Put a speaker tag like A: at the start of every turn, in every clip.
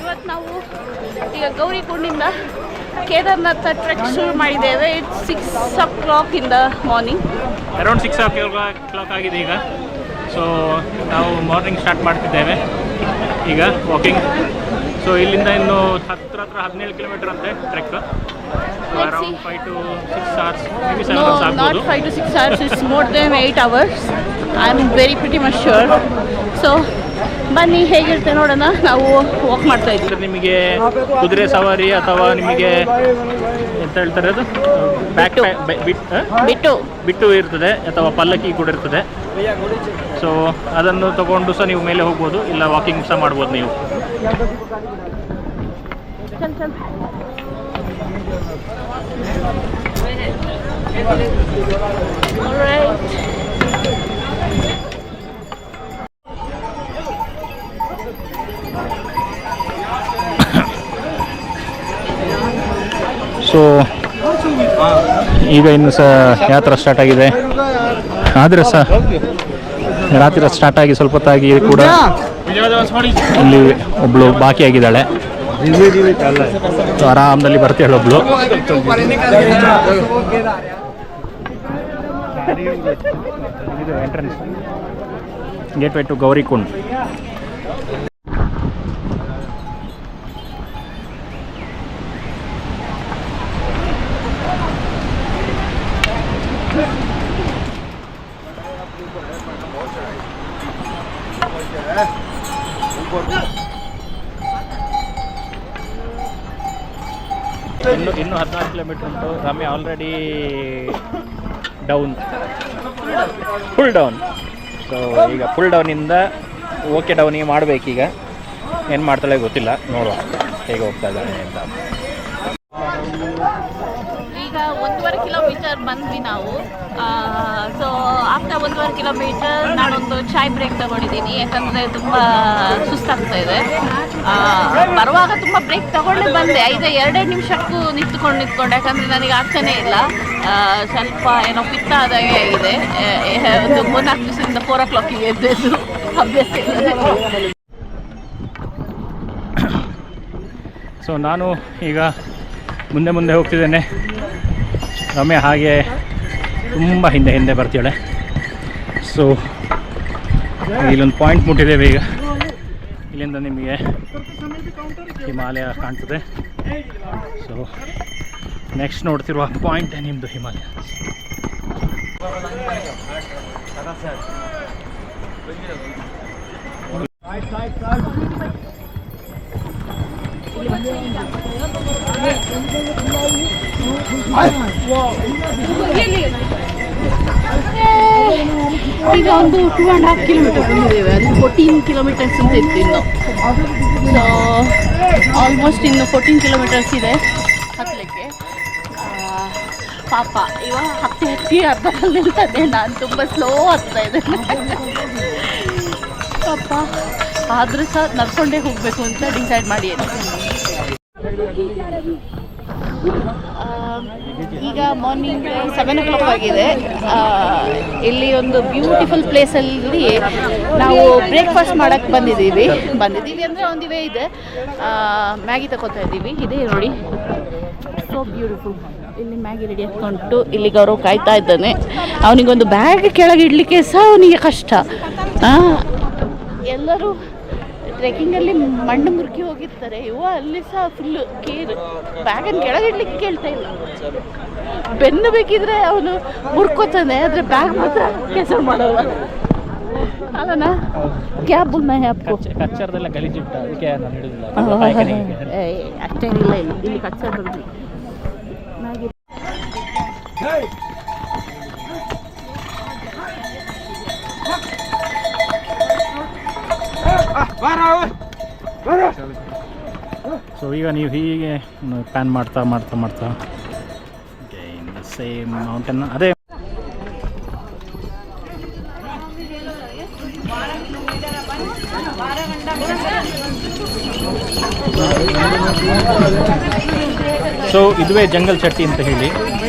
A: ಇವತ್ತು ನಾವು ಈಗ ಗೌರಿಕುಂಡಿಂದ ಕೇದಾರ್ನಾಥ ಟ್ರೆಕ್ ಶುರು ಮಾಡಿದ್ದೇವೆ. It's six o'clock in the morning
B: around six o'clock ಆಗಿದೆ ಈಗ. ಸೊ ನಾವು ಮಾರ್ನಿಂಗ್ ಸ್ಟಾರ್ಟ್ ಮಾಡ್ತಿದ್ದೇವೆ. ಈಗ ವಾಕಿಂಗ್ ಸೊ ಇಲ್ಲಿಂದ ಇನ್ನು ಹತ್ರ ಹತ್ರ ಹದಿನೇಳು ಕಿಲೋಮೀಟರ್ ಅಂತೆ trek around five to six hours maybe seven
A: no
B: hours
A: not
B: ಆಗ್ಬೋದು.
A: Five to six hours it's more then eight hours I am very pretty much sure so ಬನ್ನಿ ಹೇಗಿರುತ್ತೆ ನೋಡೋಣ. ನಾವು ವಾಕ್ ಮಾಡ್ತಾ ಇದ್ದೀವಿ.
B: ನಿಮಗೆ ಕುದುರೆ ಸವಾರಿ ಅಥವಾ ನಿಮಗೆ ಎಂತ ಹೇಳ್ತಾರೆ ಅದು? ಬ್ಯಾಕ್
A: ಬಿಟ್ಟು.
B: ಬಿಟ್ಟು. ಇರ್ತದೆ ಅಥವಾ ಪಲ್ಲಕ್ಕಿ ಕೂಡ ಇರ್ತದೆ. ಸೊ ಅದನ್ನು ತಗೊಂಡು ಸಹ ನೀವು ಮೇಲೆ ಹೋಗ್ಬೋದು ಇಲ್ಲ ವಾಕಿಂಗ್ ಸಹ ಮಾಡ್ಬೋದು ನೀವು. ಸೊ ಈಗ ಇನ್ನು ಸಹ ಯಾತ್ರ ಸ್ಟಾರ್ಟ್ ಆಗಿದೆ. ಆದರೆ ಸಹ ರಾತ್ರಿ ಸ್ಟಾರ್ಟ್ ಆಗಿ ಸ್ವಲ್ಪ ಹೊತ್ತಾಗಿ ಕೂಡ ಇಲ್ಲಿ ಒಬ್ಳು ಬಾಕಿ ಆಗಿದ್ದಾಳೆ. ಆರಾಮದಲ್ಲಿ ಬರ್ತಾಳೆ ಒಬ್ಳು. Entrance gate way to Gaurikund ಇನ್ನು ಹದಿನಾರು ಕಿಲೋಮೀಟರ್ ಉಂಟು. Ramya already down full down so ಈಗ ಫುಲ್ ಡೌನಿಂದ ಓಕೆ ಡೌನಿಗೆ ಮಾಡಬೇಕೀಗ. ಏನು ಮಾಡ್ತಾಳೆ ಗೊತ್ತಿಲ್ಲ. ನೋಡುವ. ಹೇಗೆ ಹೋಗ್ತಾ ಇದ್ದಾಳೆ ಅಂತ.
A: ಈಗ ಒಂದೂವರೆ ಕಿಲೋಮೀಟರ್ ಬಂದ್ವಿ ನಾವು. ಸೊ ಆಫ್ಟರ್ ಒಂದೂವರೆ ಕಿಲೋಮೀಟರ್ ನಾನೊಂದು ಚಾಯ್ ಬ್ರೇಕ್ ತಗೊಂಡಿದ್ದೀನಿ. ಯಾಕಂದರೆ ತುಂಬ ಸುಸ್ತಾಗ್ತಾ ಇದೆ. ಬರುವಾಗ ತುಂಬ ಬ್ರೇಕ್ ತಗೊಂಡು ಬಂದೆ. ಐದು, ಎರಡೇ ನಿಮಿಷಕ್ಕೂ ನಿಂತ್ಕೊಂಡು ನಿಂತ್ಕೊಂಡೆ. ಯಾಕಂದರೆ ನನಗೆ ಆಗ್ತಾನೇ ಇಲ್ಲ. ಸ್ವಲ್ಪ ಏನೋ ಪಿತ್ತ ಆದಾಗೆ ಆಗಿದೆ ಒಂದು ಮೂರ್ನಾಲ್ಕು ದಿವಸದಿಂದ ಫೋರ್ ಓ ಕ್ಲಾಕಿಗೆ ಎದ್ದು ಅಭ್ಯಾಸ
B: ಸೊ ನಾನು ಈಗ ಮುಂದೆ ಮುಂದೆ ಹೋಗ್ತಿದ್ದೇನೆ. ರಮ್ಯ ಹಾಗೆ ತುಂಬ ಹಿಂದೆ ಹಿಂದೆ ಬರ್ತಾಳೆ ಸೊ ಇಲ್ಲೊಂದು ಪಾಯಿಂಟ್ ಮುಟ್ಟಿದ್ದೇವೆ ಈಗ. ಇಲ್ಲಿಂದ ನಿಮಗೆ ಹಿಮಾಲಯ ಕಾಣ್ತದೆ. ಸೊ ನೆಕ್ಸ್ಟ್ ನೋಡ್ತಿರುವ ಪಾಯಿಂಟ್ ನಿಮ್ಮದು ಹಿಮಾಲಯ.
A: ಈಗ ಒಂದು ಟೂ ಆ್ಯಂಡ್ ಹಾಫ್ ಕಿಲೋಮೀಟರ್ ಬಂದಿದ್ದೇವೆ ಅದು ಫೋರ್ಟೀನ್ ಕಿಲೋಮೀಟರ್ಸ್ ಅಂತ ಇತ್ತು ಇನ್ನು. ಆಲ್ಮೋಸ್ಟ್ ಇನ್ನು ಫೋರ್ಟೀನ್ ಕಿಲೋಮೀಟರ್ಸ್ ಇದೆ ಹತ್ತಲಿಕ್ಕೆ. ಪಾಪ ಇವಾಗ ಹತ್ತಿ ಹತ್ತಿ ಅರ್ಧ ನಿಲ್ತದೆ ನಾನು ತುಂಬ ಸ್ಲೋ ಆಗ್ತಾ ಇದ್ದೇನೆ ಪಾಪ, ಆದರೂ ಸಹ ನಡ್ಕೊಂಡೇ ಹೋಗಬೇಕು ಅಂತ ಡಿಸೈಡ್ ಮಾಡಿ ಈಗ ಮಾರ್ನಿಂಗ್ ಸೆವೆನ್ ಓ ಕ್ಲಾಕ್ ಆಗಿದೆ ಇಲ್ಲಿ ಒಂದು ಬ್ಯೂಟಿಫುಲ್ ಪ್ಲೇಸಲ್ಲಿ ನಾವು ಬ್ರೇಕ್ಫಾಸ್ಟ್ ಮಾಡೋಕ್ಕೆ ಬಂದಿದ್ದೀವಿ. ಬಂದಿದ್ದೀವಿ ಅಂದರೆ ಒಂದು ಇವೇ ಇದೆ. ಮ್ಯಾಗಿ ತಗೋತಾ ಇದ್ದೀವಿ. ಇದೆ ನೋಡಿ. ಸೊ ಬ್ಯೂಟಿಫುಲ್ ಇಲ್ಲಿ ಮ್ಯಾಗಿ ರೆಡಿ ಹಾಕ್ಕೊಂಡು ಇಲ್ಲಿ ಗೌರವ್ ಕಾಯ್ತಾ ಇದ್ದಾನೆ. ಅವನಿಗೊಂದು ಬ್ಯಾಗ್ ಕೆಳಗೆ ಇಡಲಿಕ್ಕೆ ಸಹ ಅವನಿಗೆ ಕಷ್ಟ. ಎಲ್ಲರೂ ಟ್ರೆಕ್ಕಿಂಗಲ್ಲಿ ಮಣ್ಣು ಮುರುಕಿ ಹೋಗಿರ್ತಾರೆ. ಇವ ಅಲ್ಲಿ ಸಹ ಫುಲ್ ಕೇರ್. ಬ್ಯಾಗನ್ನು ಕೆಳಗಿಡ್ಲಿಕ್ಕೆ ಕೇಳ್ತಾ ಇಲ್ಲ. ಬೆನ್ನು ಬೇಕಿದ್ರೆ ಅವನು ಮುರ್ಕೋತಾನೆ ಆದರೆ ಬ್ಯಾಗ್ ಮಾತ್ರ ಕೆಲಸ ಮಾಡೋಲ್ಲ ಅಲ್ಲನಾ ಕ್ಯಾಬ್ ಹ್ಯಾಪ್ಕೋ
B: ಕಚ್ಚರದೆಲ್ಲ ಗಲೀಜುಂಟು ಅದಕ್ಕೆ ನಾನು ಹಿಡಿದಿಲ್ಲ.
A: ಅಷ್ಟೇನಿಲ್ಲ ಇಲ್ಲಿ. ಇಲ್ಲಿ ಕಚ್ಚಾ ಬರಲಿ ಮ್ಯಾಗಿ
B: ಸೊ ಈಗ ನೀವು ಹೀಗೆ ಪ್ಯಾನ್ ಮಾಡ್ತಾ ಮಾಡ್ತಾ ಮಾಡ್ತಾ. ಸೇಮ್ ಮೌಂಟೇನ್ ಅದೇ ಸೊ ಇದುವೇ ಜಂಗಲ್ ಚಟ್ಟಿ ಅಂತ ಹೇಳಿ.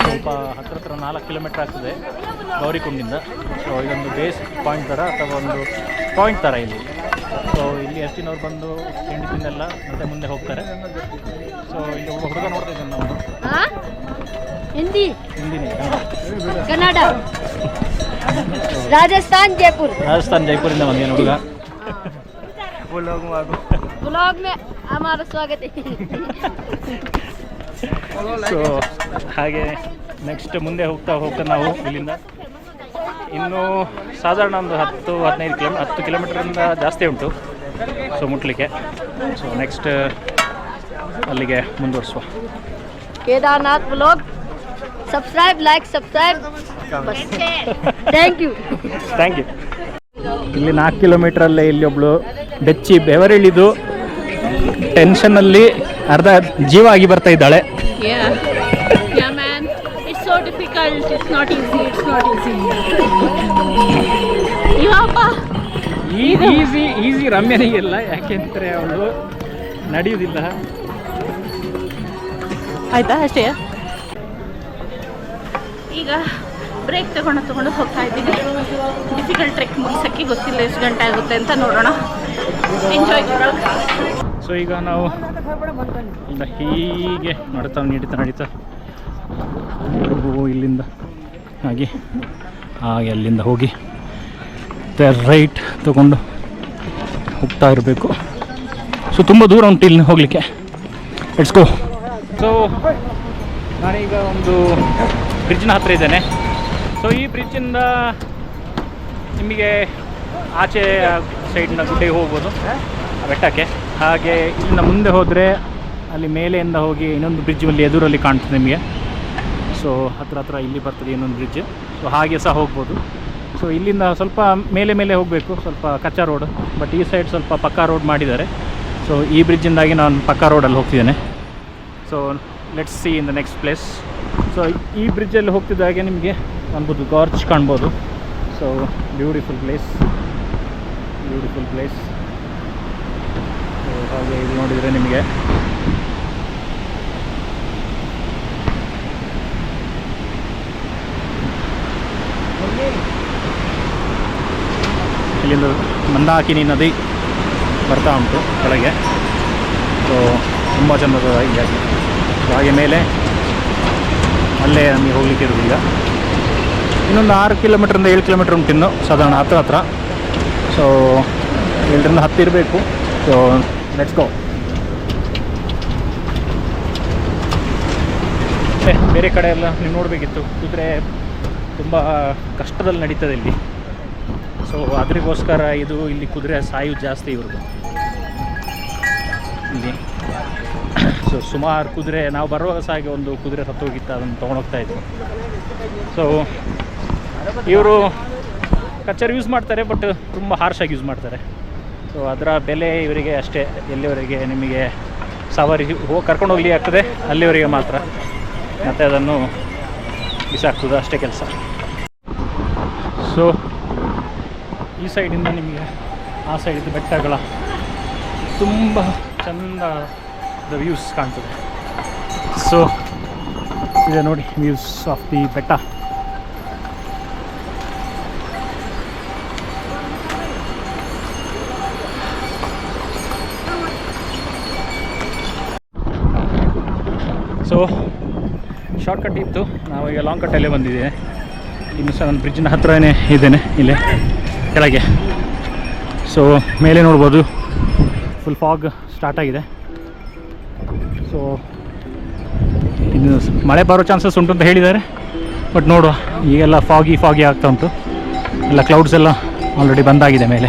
B: ಸ್ವಲ್ಪ ಹತ್ರ ಹತ್ರ ನಾಲ್ಕು ಕಿಲೋಮೀಟರ್ ಆಗ್ತದೆ ಗೌರಿಕುಂಡಿಂದ. ಸೊ ಇದೊಂದು ಬೇಸ್ ಪಾಯಿಂಟ್ ಥರ ಅಥವಾ ಒಂದು ಪಾಯಿಂಟ್ ಥರ ಇಲ್ಲಿ. ಸೊ ಇಲ್ಲಿ ಎಷ್ಟಿನವ್ರು ಬಂದು ತಿಂಡಿ ತಿನ್ನೆಲ್ಲ ಮತ್ತೆ ಮುಂದೆ ಹೋಗ್ತಾರೆ. ಸೊ ಇಲ್ಲಿ ಒಬ್ಬ ಹುಡುಗ ನೋಡ್ತಾ ಇದ್ದಾನೆ ನಾವು
C: ಹಿಂದಿ?
B: ಹಿಂದಿನೇ.
C: ಕನ್ನಡ? ರಾಜಸ್ಥಾನ್ ಜೈಪುರ್.
B: ರಾಜಸ್ಥಾನ್ ಜೈಪುರಿಂದ ಬಂದಿದ್ದಾನೆ ಹುಡುಗ.
C: ಬ್ಲಾಗ್ ಮೇ ಸ್ವಾಗತ.
B: ಸೊ ಹಾಗೆ ನೆಕ್ಸ್ಟ್ ಮುಂದೆ ಹೋಗ್ತಾ ಹೋಗ್ತಾ ನಾವು ಇಲ್ಲಿಂದ ಇನ್ನೂ ಸಾಧಾರಣ ಒಂದು ಹತ್ತು ಹದಿನೈದು ಕಿಲೋ ಹತ್ತು ಕಿಲೋಮೀಟ್ರಿಂದ ಜಾಸ್ತಿ ಉಂಟು. ಸೊ ಮುಟ್ಲಿಕ್ಕೆ. ಸೊ ನೆಕ್ಸ್ಟ್ ಅಲ್ಲಿಗೆ ಮುಂದುವರಿಸುವ.
C: Kedarnath blog subscribe like subscribe thank you
B: thank you ಇಲ್ಲಿ ನಾಲ್ಕು ಕಿಲೋಮೀಟ್ರಲ್ಲೇ ಇಲ್ಲಿ ಒಬ್ಳು ಬೆಚ್ಚಿ ಬೆವರಿಳಿದು ಟೆನ್ಷನಲ್ಲಿ ಅರ್ಧ ಜೀವ ಆಗಿ ಬರ್ತಾ ಇದ್ದಾಳೆ.
A: Difficult. It's not easy. It's not easy. ಇವಪ್ಪ
B: ಈಸಿ ಈಸಿ ಇಲ್ಲ ಯಾಕೆಂದರೆ ಅವಳು ನಡೆಯುವುದಿಲ್ಲ
A: ಆಯ್ತಾ ಅಷ್ಟೇ ಈಗ ಬ್ರೇಕ್ ತಗೊಂಡು ತಗೊಂಡು ಹೋಗ್ತಾ ಇದ್ದೀನಿ ಡಿಫಿಕಲ್ಟ್ ಟ್ರೆಕ್ ಮುಗಿಸೋಕ್ಕೆ ಗೊತ್ತಿಲ್ಲ ಎಷ್ಟು ಗಂಟೆ ಆಗುತ್ತೆ ಅಂತ ನೋಡೋಣ ಎಂಜಾಯ್
B: ಸೊ ಈಗ ನಾವು ಹೀಗೆ ನಡೀತಾ ನಡೀತಾ ನಡೀತಾ ಇಲ್ಲಿಂದ. ಹಾಗೆ ಹಾಗೆ ಅಲ್ಲಿಂದ ಹೋಗಿ ಮತ್ತೆ ರೈಟ್ ತಗೊಂಡು ಹೋಗ್ತಾ ಇರಬೇಕು. ಸೊ ತುಂಬ ದೂರ ಉಂಟು ಇಲ್ಲಿ ಹೋಗಲಿಕ್ಕೆ. ಇಟ್ಸ್ ಗೋ ಸೊ ನಾನೀಗ ಒಂದು ಬ್ರಿಡ್ಜ್ನ ಹತ್ರ ಇದ್ದೇನೆ. ಸೊ ಈ ಬ್ರಿಡ್ಜಿಂದ ನಿಮಗೆ ಆಚೆ ಸೈಡ್ನ ಗುಡ್ಡೆಗೆ ಹೋಗ್ಬೋದು, ಬೆಟ್ಟಕ್ಕೆ. ಹಾಗೆ ಇಲ್ಲಿಂದ ಮುಂದೆ ಹೋದರೆ ಅಲ್ಲಿ ಮೇಲೆಯಿಂದ ಹೋಗಿ ಇನ್ನೊಂದು ಬ್ರಿಡ್ಜ್ ಅಲ್ಲಿ ಎದುರಲ್ಲಿ ಕಾಣ್ತದೆ ನಿಮಗೆ. ಸೊ ಹತ್ರ ಹತ್ರ ಇಲ್ಲಿ ಬರ್ತದೆ ಇನ್ನೊಂದು ಬ್ರಿಡ್ಜ್ ಸೊ ಹಾಗೆ ಸಹ ಹೋಗ್ಬೋದು. ಸೊ ಇಲ್ಲಿಂದ ಸ್ವಲ್ಪ ಮೇಲೆ ಮೇಲೆ ಹೋಗಬೇಕು, ಸ್ವಲ್ಪ ಕಚ್ಚಾ ರೋಡ್ ಬಟ್ ಈ ಸೈಡ್ ಸ್ವಲ್ಪ ಪಕ್ಕಾ ರೋಡ್ ಮಾಡಿದ್ದಾರೆ. ಸೊ ಈ ಬ್ರಿಡ್ಜಿಂದಾಗಿ ನಾನು ಪಕ್ಕಾ ರೋಡಲ್ಲಿ ಹೋಗ್ತಿದ್ದೇನೆ. So let's see in the next place so ಈ ಬ್ರಿಡ್ಜಲ್ಲಿ ಹೋಗ್ತಿದ್ದಾಗೆ ನಿಮಗೆ ಅನ್ಬೋದು ಗಾರ್ಜ್ ಕಾಣ್ಬೋದು. So beautiful place beautiful place so ಹಾಗೆ ಇದು ನೋಡಿದರೆ ನಿಮಗೆ ಇಲ್ಲಿಂದ ಮಂದಾಕಿನಿ ನದಿ ಬರ್ತಾ ಉಂಟು ಕೆಳಗೆ. ಸೊ ತುಂಬ ಚೆನ್ನದ ಹಾಗೆ ಮೇಲೆ ಅಲ್ಲೇ ನಮಗೆ ಹೋಗ್ಲಿಕ್ಕೆ ಇರೋದು ಈಗ ಇನ್ನೊಂದು ಆರು ಕಿಲೋಮೀಟ್ರಿಂದ ಏಳು ಕಿಲೋಮೀಟ್ರ್ ಉಂಟು ಇನ್ನು, ಸಾಧಾರಣ ಹತ್ರ ಹತ್ರ. ಸೊ ಏಳರಿಂದ ಹತ್ತು ಇರಬೇಕು. ಸೊ ಲೆಟ್ಸ್ ಗೋ ಬೇರೆ ಕಡೆ ಎಲ್ಲ ನೀವು ನೋಡಬೇಕಿತ್ತು. ಕುದುರೆ ತುಂಬ ಕಷ್ಟದಲ್ಲಿ ನಡೀತದೆ ಇಲ್ಲಿ. ಸೊ ಅದ್ರಿಗೋಸ್ಕರ ಇದು ಇಲ್ಲಿ ಕುದುರೆ ಸಾಯು ಜಾಸ್ತಿ ಇವ್ರದ್ದು ಇಲ್ಲಿ. ಸೊ ಸುಮಾರು ಕುದುರೆ, ನಾವು ಬರುವಾಗ ಸಾಗಿ ಒಂದು ಕುದುರೆ ಸತ್ತೋಗಿತ್ತು ಅದನ್ನು ತೊಗೊಂಡೋಗ್ತಾ ಇದ್ವಿ. ಸೊ ಇವರು ಕಚ್ಚರ್ ಯೂಸ್ ಮಾಡ್ತಾರೆ ಬಟ್ ತುಂಬ ಹಾರ್ಷಾಗಿ ಯೂಸ್ ಮಾಡ್ತಾರೆ. ಸೊ ಅದರ ಬೆಲೆ ಇವರಿಗೆ ಅಷ್ಟೇ. ಎಲ್ಲಿವರೆಗೆ ನಿಮಗೆ ಸವಾರಿ ಹೋಗಿ ಕರ್ಕೊಂಡು ಹೋಗ್ಲಿ ಆಗ್ತದೆ, ಅಲ್ಲಿವರೆಗೆ ಮಾತ್ರ. ಮತ್ತು ಅದನ್ನು ಬಿಸಾಕ್ತದೆ ಅಷ್ಟೇ ಕೆಲಸ. ಸೊ ಈ ಸೈಡಿಂದ ನಿಮಗೆ ಆ ಸೈಡಿದ್ದು ಬೆಟ್ಟಗಳ ತುಂಬ ಚಂದ ವ್ಯೂಸ್ ಕಾಣ್ತದೆ. ಸೊ ಇದೆ ನೋಡಿ ವ್ಯೂಸ್ ಆಫ್ ದಿ ಬೆಟ್ಟ. ಸೊ ಶಾರ್ಟ್ಕಟ್ ಇತ್ತು. ನಾವು ಈಗ ಲಾಂಗ್ ಕಟ್ಟಲ್ಲೇ ಬಂದಿದ್ದೇನೆ ಇನ್ನು ಸಹ ನಾನು ಬ್ರಿಡ್ಜಿನ ಹತ್ರನೇ ಇದ್ದೇನೆ ಇಲ್ಲೇ. ಕೆಳಗೆ. ಸೊ ಮೇಲೆ ನೋಡ್ಬೋದು. ಫುಲ್ ಫಾಗ್ ಸ್ಟಾರ್ಟ್ ಆಗಿದೆ. ಸೊ ಇನ್ನು ಮಳೆ ಬರೋ ಚಾನ್ಸಸ್ ಉಂಟು ಅಂತ ಹೇಳಿದ್ದಾರೆ. ಬಟ್ ನೋಡುವ. ಈಗೆಲ್ಲ ಫಾಗಿ ಫಾಗಿ ಆಗ್ತಾ ಉಂಟು. ಎಲ್ಲ ಕ್ಲೌಡ್ಸ್ ಎಲ್ಲ ಆಲ್ರೆಡಿ ಬಂದಾಗಿದೆ ಮೇಲೆ.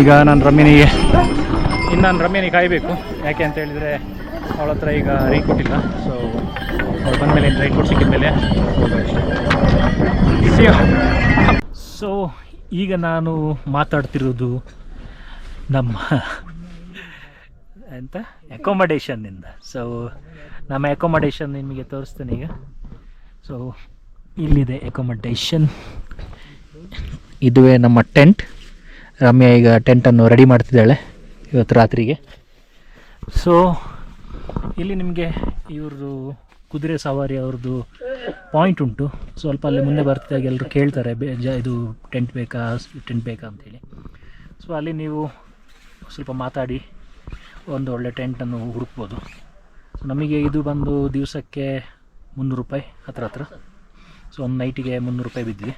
B: ಈಗ ನಾನು ರಮ್ಯನಿಗೆ, ಇನ್ನು ನಾನು ರಮ್ಯನಿಗೆ ಕಾಯಬೇಕು. ಯಾಕೆ ಅಂತ ಹೇಳಿದರೆ ಅವಳ ಹತ್ರ ಈಗ ರೀ ಕೊಟ್ಟಿಲ್ಲ. ಇಲ್ಲ ಸೊ ಅವಳು ಬಂದಮೇಲೆ ಡ್ರೈ ಫ್ರೂಟ್ ಸಿಕ್ಕಿದ ಮೇಲೆ ಸೊ ಈಗ ನಾನು ಮಾತಾಡ್ತಿರೋದು ನಮ್ಮ ಎಂತ? ಅಕೊಮಡೇಷನ್ನಿಂದ ಸೊ ನಮ್ಮ ಅಕೊಮಡೇಷನ್ ನಿಮಗೆ ತೋರಿಸ್ತೇನೆ ಈಗ. ಸೊ ಇಲ್ಲಿದೆ ಅಕೊಮಡೇಷನ್ ಇದುವೇ ನಮ್ಮ ಟೆಂಟ್ ರಮ್ಯಾ ಈಗ ಟೆಂಟನ್ನು ರೆಡಿ ಮಾಡ್ತಿದ್ದಾಳೆ ಇವತ್ತು ರಾತ್ರಿಗೆ. ಸೊ ಇಲ್ಲಿ ನಿಮಗೆ ಇವ್ರದ್ದು ಕುದುರೆ ಸವಾರಿ ಅವ್ರದ್ದು ಪಾಯಿಂಟ್ ಉಂಟು. ಸ್ವಲ್ಪ ಅಲ್ಲಿ ಮುಂದೆ ಬರ್ತಿದ್ದಾಗ ಎಲ್ಲರೂ ಕೇಳ್ತಾರೆ ಬೇ ಜ ಇದು ಟೆಂಟ್ ಬೇಕಾ ಟೆಂಟ್ ಬೇಕಾ ಅಂತೇಳಿ. ಸೊ ಅಲ್ಲಿ ನೀವು ಸ್ವಲ್ಪ ಮಾತಾಡಿ ಒಂದು ಒಳ್ಳೆ ಟೆಂಟನ್ನು ಹುಡುಕ್ಬೋದು. ಸೊ ನಮಗೆ ಇದು ಬಂದು ದಿವಸಕ್ಕೆ ಮುನ್ನೂರು ರೂಪಾಯಿ ಹತ್ರ ಹತ್ರ. ಸೊ ಒಂದು ನೈಟಿಗೆ ಮುನ್ನೂರು ರೂಪಾಯಿ ಬಿದ್ದಿದೆ.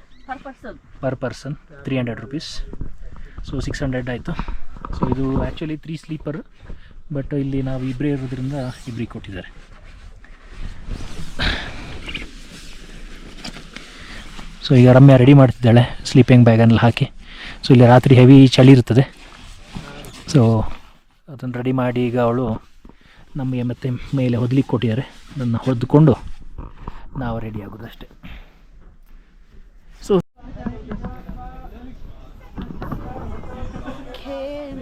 B: Per person three hundred rupees so six hundred ಆಯಿತು. ಸೊ ಇದು ಆ್ಯಕ್ಚುಲಿ ತ್ರೀ ಸ್ಲೀಪರ್ ಬಟ್ ಇಲ್ಲಿ ನಾವು ಇಬ್ಬರೇ ಇರೋದ್ರಿಂದ ಇಬ್ಬರಿಗೆ ಕೊಟ್ಟಿದ್ದಾರೆ. ಸೊ ಈಗ ರಮ್ಯ ರೆಡಿ ಮಾಡ್ತಿದ್ದಾಳೆ ಸ್ಲೀಪಿಂಗ್ ಬ್ಯಾಗನ್ನೆಲ್ಲ ಹಾಕಿ. ಸೊ ಇಲ್ಲಿ ರಾತ್ರಿ ಹೆವಿ ಚಳಿ ಇರ್ತದೆ. ಸೊ ಅದನ್ನು ರೆಡಿ ಮಾಡಿ ಈಗ ಅವಳು ನಮಗೆ ಮತ್ತೆ ಮೇಲೆ ಹೊದಲಿಕ್ಕೆ ಕೊಟ್ಟಿದ್ದಾರೆ. ಅದನ್ನು ಹೊದ್ದುಕೊಂಡು ನಾವು ರೆಡಿ ಆಗೋದು ಅಷ್ಟೇ ಸೊ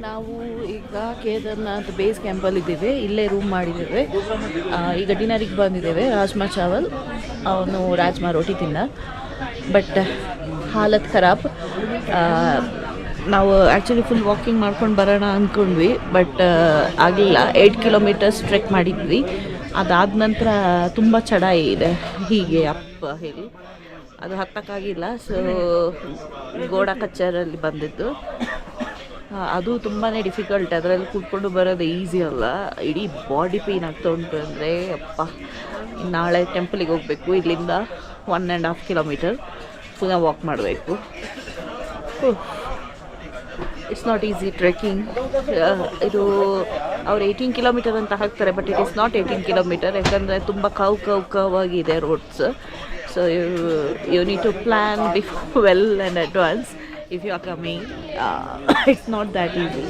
A: ನಾವು ಈಗ ಕೇದಾರ್ನಾಥ್ ಬೇಸ್ ಕ್ಯಾಂಪಲ್ಲಿ ಇದ್ದೇವೆ. ಇಲ್ಲೇ ರೂಮ್ ಮಾಡಿದ್ದೇವೆ. ಈಗ ಡಿನ್ನರಿಗೆ ಬಂದಿದ್ದೇವೆ. ರಾಜ್ಮಾ ಚಾವಲ್, ಅವನು ರಾಜ್ಮಾ ರೋಟಿ ತಿಂದ. ಬಟ್ ಹಾಲತ್ ಖರಾಬ್. ನಾವು ಆ್ಯಕ್ಚುಲಿ ಫುಲ್ ವಾಕಿಂಗ್ ಮಾಡ್ಕೊಂಡು ಬರೋಣ ಅಂದ್ಕೊಂಡ್ವಿ ಬಟ್ ಆಗಲಿಲ್ಲ. ಏಯ್ಟ್ ಕಿಲೋಮೀಟರ್ಸ್ ಟ್ರೆಕ್ ಮಾಡಿದ್ವಿ. ಅದಾದ ನಂತರ ತುಂಬ ಚಡಾಯಿ ಇದೆ. ಹೀಗೆ ಅಪ್ ಹೇಳಿ. ಅದು ಹತ್ತಕ್ಕಾಗಿಲ್ಲ ಸೊ ಗೋಡ ಕಚ್ಚರಲ್ಲಿ ಬಂದಿದ್ದು. ಅದು ತುಂಬಾ ಡಿಫಿಕಲ್ಟ್ ಅದರಲ್ಲಿ ಕೂತ್ಕೊಂಡು ಬರೋದು ಈಸಿ ಅಲ್ಲ. ಇಡೀ ಬಾಡಿ ಪೇಯ್ನ್ ಆಗ್ತಾ ಉಂಟು ಅಂದರೆ, ಅಪ್ಪ, ನಾಳೆ ಟೆಂಪಲಿಗೆ ಹೋಗಬೇಕು. ಇಲ್ಲಿಂದ ಒನ್ ಆ್ಯಂಡ್ ಹಾಫ್ ಕಿಲೋಮೀಟರ್ ಪುನಃ ವಾಕ್ ಮಾಡಬೇಕು. ಇಟ್ಸ್ ನಾಟ್ ಈಸಿ ಟ್ರೆಕ್ಕಿಂಗ್ ಇದು ಅವ್ರು ಏಯ್ಟೀನ್ ಕಿಲೋಮೀಟರ್ ಅಂತ ಹಾಕ್ತಾರೆ but it is not eighteen kilometre ಯಾಕಂದರೆ ತುಂಬ ಕವ್ ಕವ್ ಕವ್ ಆಗಿದೆ roads so you need to plan before well and advance if you are coming it's not that easy.